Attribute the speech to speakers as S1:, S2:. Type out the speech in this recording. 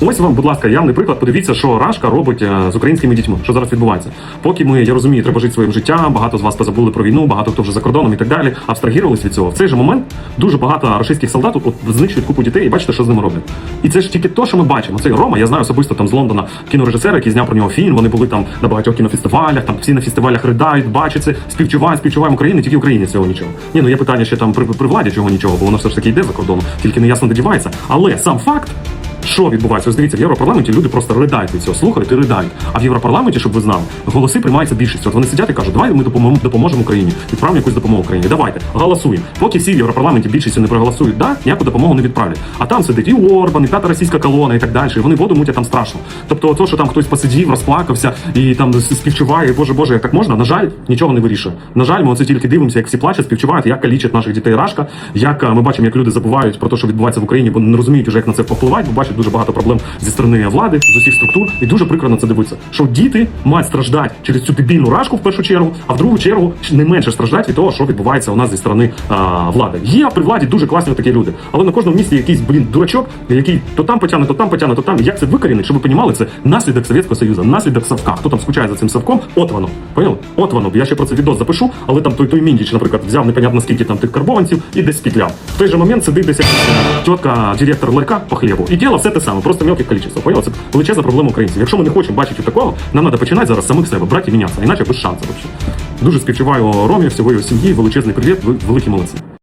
S1: Ось вам, будь ласка, явний приклад. Подивіться, що Рашка робить е, з українськими дітьми, що зараз відбувається. Поки ми, я розумію, треба жити своїм життям. Багато з вас позабули про війну, багато хто вже за кордоном і так далі. Абстрагірувались від цього. В цей же момент дуже багато російських солдат от знищують купу дітей, і бачите, що з ними роблять. І це ж тільки то, що ми бачимо. Цей Рома, я знаю особисто там з Лондона кінорежисера, який зняв про нього фільм. Вони були там на багатьох кінофестивалях. Там всі на фестивалях riдають, бачать це, співчувають, співчуваємо Україні, тільки Україні цього нічого. Ні, ну є питання ще там при, при владі чого нічого, бо воно все ж таки йде за кордоном, тільки неясно де дівається. Але сам факт. Що відбувається? Ось дивіться, в Європарламенті люди просто ридають від цього, слухають і ридають. А в Європарламенті, щоб ви знали, голоси приймаються більшістю. От вони сидять і кажуть, давай ми допоможемо, Україні, відправимо якусь допомогу Україні. Давайте голосуємо. Поки всі в Європарламенті більшістю не проголосують, да, ніяку допомогу не відправлять. А там сидить і Орбан, і п'ята російська колона, і так далі. І вони воду мутять там страшно. Тобто, то, що там хтось посидів, розплакався і там співчуває, боже Боже, як так можна, на жаль, нічого не вирішує. На жаль, ми оце тільки дивимося, як всі плачуть, співчувають, як калічать наших дітей Рашка, як е, ми бачимо, як люди забувають про те, що відбувається в Україні, бо не розуміють вже, як на це впливати, бо бачать дуже багато проблем зі сторони влади, з усіх структур, і дуже прикро на це дивитися, що діти мають страждати через цю дебільну рашку в першу чергу, а в другу чергу не менше страждати від того, що відбувається у нас зі сторони а, влади. Є при владі дуже класні такі люди, але на кожному місці якийсь блін дурачок, який то там потягне, то там потягне, то там. Як це викорінить, щоб ви розуміли, це наслідок Совєтського Союзу, наслідок Савка. Хто там скучає за цим Савком? От воно. Поняли? От воно. Я ще про це відос запишу, але там той той Міндіч, наприклад, взяв непонятно скільки там тих карбованців і десь спітляв. В той же момент сидить десь тітка, директор ларька по хлібу. І діло все те саме, просто в мелких. Поняли? Це величезна проблема українців. Якщо ми не хочемо бачити такого, нам треба починати зараз самих себе, брати і мінятися, іначе без шансу. Дуже співчуваю Ромі, всього його сім'ї, величезний привіт, великі молодці.